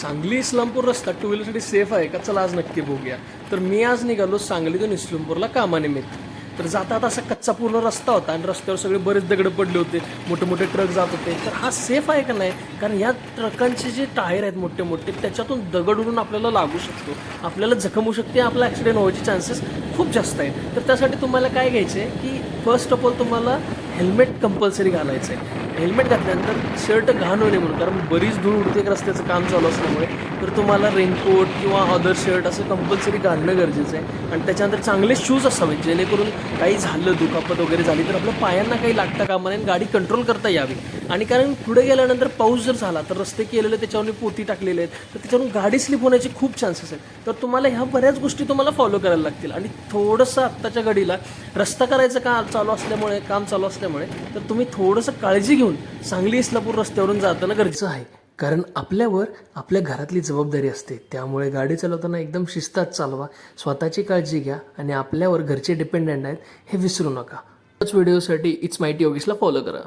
सांगली इस्लामपूर रस्ता to व्हीलरसाठी safe आहे का? चला आज नक्की बघूया. तर मी आज निघालो सांगलीतून इस्लामपूरला कामानिमित्त. तर जाता आता असा कच्चा पूर्ण रस्ता होता आणि रस्त्यावर सगळे बरेच दगड पडले होते मोठे मोठे ट्रक जात होते. तर हा सेफ आहे का नाही? कारण या ट्रकांचे जे टायर आहेत मोठे मोठे त्याच्यातून दगड उडून आपल्याला लागू शकतो. आपल्याला जखम होऊ शकते आपला ॲक्सिडेंट व्हायचे चान्सेस खूप जास्त आहेत. तर त्यासाठी तुम्हाला काय घ्यायचं आहे की फर्स्ट ऑफ ऑल तुम्हाला हेल्मेट कंपल्सरी घालायचं आहे हेल्मेट घातल्यानंतर शर्ट घाण होणे म्हणून कारण बरीच धूळ उडते एक रस्त्याचं काम चालू असल्यामुळे. तर तुम्हाला रेनकोट किंवा अदर शर्ट असं कंपल्सरी घालणं गरजेचं आहे. आणि त्याच्यानंतर चांगले शूज असावेत जेणेकरून काही झालं दुखापत वगैरे झाली तर आपल्या पायांना काही लागता कामा नये आणि गाडी कंट्रोल करता यावी. आणि कारण पुढे गेल्यानंतर पाऊस जर झाला तर रस्ते केलेले त्याच्यावर पोती टाकलेले आहेत तर त्याच्यावरून गाडी स्लिप होण्याचे खूप चान्सेस आहेत. तर तुम्हाला ह्या बऱ्याच गोष्टी तुम्हाला फॉलो करायला लागतील. आणि थोडंसं आत्ताच्या घडीला रस्ता करायचं का चालू असल्यामुळे काम चालू असल्यामुळे तर तुम्ही थोडंसं काळजी घेऊन सांगली इस्लापूर रस्त्यावरून जाताना गरजेचं आहे. कारण आपल्यावर आपल्या घरातली जबाबदारी असते. त्यामुळे गाडी चालवताना एकदम शिस्तात चालवा स्वतःची काळजी घ्या आणि आपल्यावर घरचे डिपेंडंट आहेत हे विसरू नका. व्हिडिओसाठी इट्स माहिती योगेशला फॉलो करा.